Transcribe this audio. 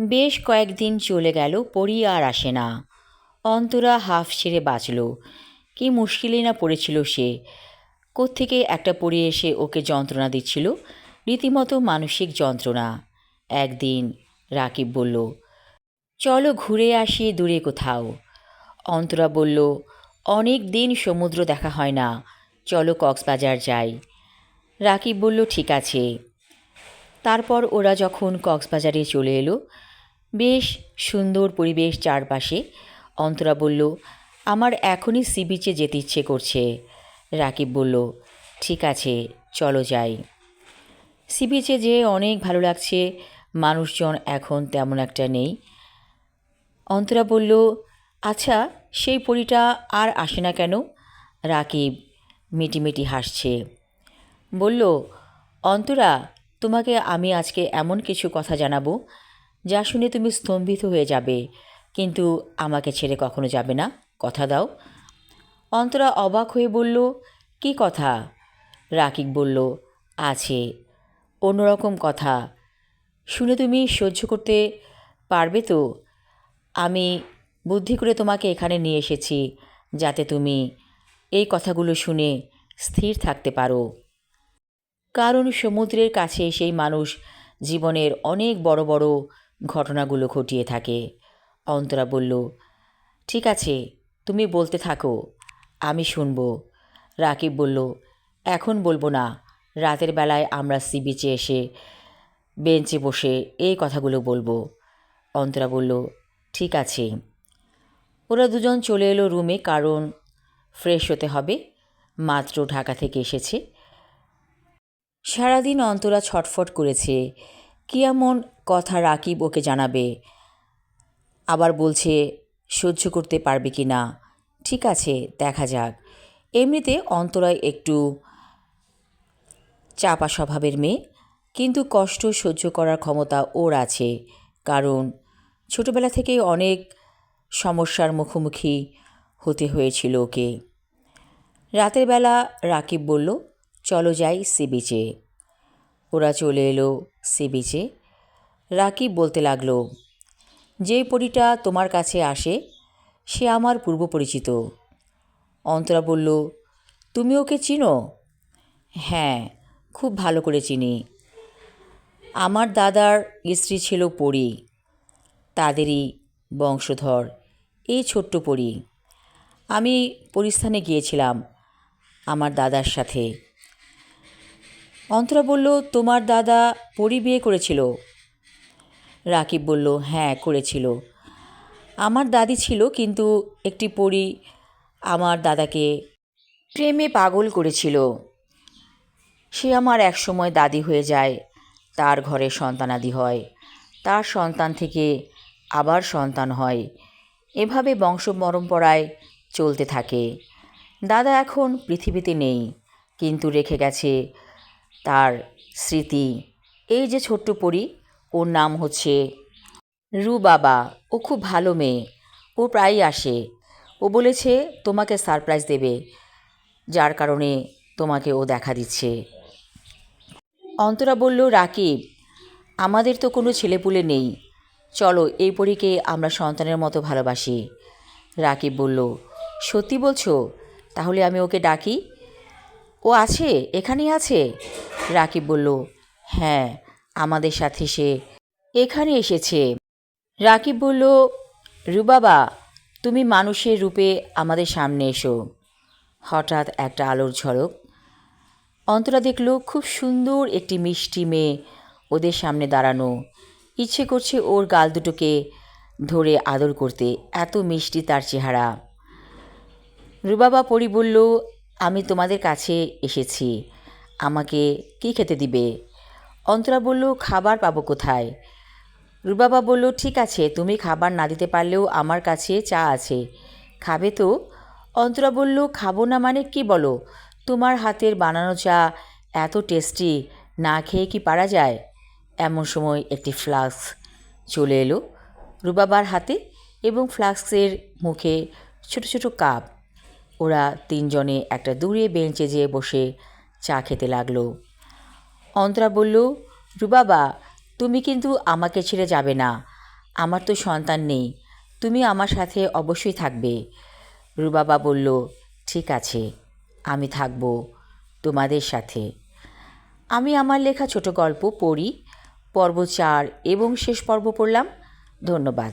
বেশ কয়েকদিন চলে গেল পড়ি আর আসে না। অন্তরা হাফ ছেড়ে বাঁচল। কি মুশকিলেই না পড়েছিল সে। কোত্থেকে একটা পড়ে এসে ওকে যন্ত্রণা দিচ্ছিল? রীতিমতো মানসিক যন্ত্রণা। একদিন রাকিব বলল, চলো ঘুরে আসি দূরে কোথাও। অন্তরা বলল, অনেক দিন সমুদ্র দেখা হয় না। চলো কক্সবাজার যাই। রাকিব বলল, ঠিক আছে। তারপর ওরা যখন কক্সবাজারে চলে এলো, বেশ সুন্দর পরিবেশ চারপাশে। অন্তরা বলল, আমার এখনই সি বিচে যেতে ইচ্ছে করছে। রাকিব বলল, ঠিক আছে, চলো যাই। সি বিচে যে অনেক ভালো লাগছে, মানুষজন এখন তেমন একটা নেই। অন্তরা বলল আচ্ছা সেই পরিটা আর আসে না কেন? রাকিব মিটিমিটি হাসছে। বলল, অন্তরা তোমাকে আমি আজকে এমন কিছু কথা জানাব যা শুনে তুমি স্তম্ভিত হয়ে যাবে, কিন্তু আমাকে ছেড়ে কখনো যাবে না। কথা দাও। অন্তরা অবাক হয়ে বলল, কি কথা? রাকিব বলল, আছে, অন্যরকম কথা। শুনে তুমি সহ্য করতে পারবে তো? আমি বুদ্ধি করে তোমাকে এখানে নিয়ে এসেছি, যাতে তুমি এই কথাগুলো শুনে স্থির থাকতে পারো। কারণ সমুদ্রের কাছে সেই মানুষ জীবনের অনেক বড় বড় ঘটনাগুলো ঘটিয়ে থাকে। অন্তরা বলল, ঠিক আছে, তুমি বলতে থাকো, আমি শুনব। রাকিব বলল, এখন বলব না, রাতের বেলায় আমরা সি বিচে এসে বেঞ্চে বসে এই কথাগুলো বলব। অন্তরা বলল, ঠিক আছে। ওরা দুজন চলে এলো রুমে, কারণ ফ্রেশ হতে হবে, মাত্র ঢাকা থেকে এসেছে। সারাদিন অন্তরা ছটফট করেছে। কী এমন কথা রাকিব ওকে জানাবে। আবার বলছে, সহ্য করতে পারবে কি না? ঠিক আছে, দেখা যাক। এমনিতে অন্তরায় একটু চাপা স্বভাবের মেয়ে, কিন্তু কষ্ট সহ্য করার ক্ষমতা ওর আছে। কারণ ছোটবেলা থেকেই অনেক সমস্যার মুখোমুখি হতে হয়েছিল ওকে। রাতের বেলা রাকিব বলল চলো যাই সি বিচে ওরা চলে এলো সি বিচে রাকিব বলতে লাগল, যে পরিটা তোমার কাছে আসে, সে আমার পূর্ব পরিচিত। অন্তরা বলল, তুমি ওকে চিনো? হ্যাঁ খুব ভালো করে চিনি। আমার দাদার স্ত্রী ছিল পরি, তাদেরই বংশধর, এই ছোট্ট পরি। আমি পরিস্থানে গিয়েছিলাম আমার দাদার সাথে। অন্তরা বলল, তোমার দাদা পরি বিয়ে করেছিল। রাকিব বলল হ্যাঁ করেছিল। আমার দাদি ছিল, কিন্তু একটি পরি আমার দাদাকে প্রেমে পাগল করেছিল। সে আমার একসময় দাদি হয়ে যায়, তার ঘরে সন্তানাদি হয়। তার সন্তান থেকে আবার সন্তান হয়। এভাবে বংশ পরম্পরায় চলতে থাকে। দাদা এখন পৃথিবীতে নেই, কিন্তু রেখে গেছে তার স্মৃতি। এই যে ছোট্ট পরি, ওর নাম হচ্ছে রু বাবা। ও খুব ভালো মেয়ে। ও প্রায়ই আসে। ও বলেছে, তোমাকে সারপ্রাইজ দেবে, যার কারণে তোমাকে ও দেখা দিচ্ছে। অন্তরা বলল, রাকিব, আমাদের তো কোনো ছেলেপুলে নেই। চলো, এই পরীকে আমরা সন্তানের মতো ভালোবাসি। রাকিব বলল, সত্যি বলছো? তাহলে আমি ওকে ডাকি? ও আছে? এখানেই আছে? রাকিব বলল হ্যাঁ আমাদের সাথে সে এখানে এসেছে। রাকিব বলল, রুবাবা, তুমি মানুষের রূপে আমাদের সামনে এসো। হঠাৎ একটা আলোর ঝলক। অন্তরা দেখল, খুব সুন্দর একটি মিষ্টি মেয়ে ওদের সামনে দাঁড়ানো। ইচ্ছে করছে ওর গাল দুটোকে ধরে আদর করতে। এত মিষ্টি তার চেহারা। রুবাবা পরি বলল আমি তোমাদের কাছে এসেছি। আমাকে কি খেতে দিবে? অন্তরা বলল, খাবার পাবো কোথায়? রুবাবা বলল, ঠিক আছে, তুমি খাবার না দিতে পারলেও আমার কাছে চা আছে। খাবে তো? অন্তরা বলল, খাব না মানে কি বলো? তোমার হাতের বানানো চা এত টেস্টি, না খেয়ে কি পারা যায়? এমন সময় একটি ফ্লাস্ক চলে এলো রুবাবার হাতে এবং ফ্লাস্কের মুখে ছোট ছোট কাপ। ওরা তিনজনে একটা দূরে বেঞ্চে যেয়ে বসে চা খেতে লাগল। অন্তরা বলল, রুবাবা, তুমি কিন্তু আমাকে ছেড়ে যাবে না। আমার তো সন্তান নেই। তুমি আমার সাথে অবশ্যই থাকবে। রুবাবা বলল, ঠিক আছে, আমি থাকব তোমাদের সাথে। আমি আমার লেখা ছোট গল্প পড়ি, পর্ব চার এবং শেষ পর্ব পড়লাম। ধন্যবাদ।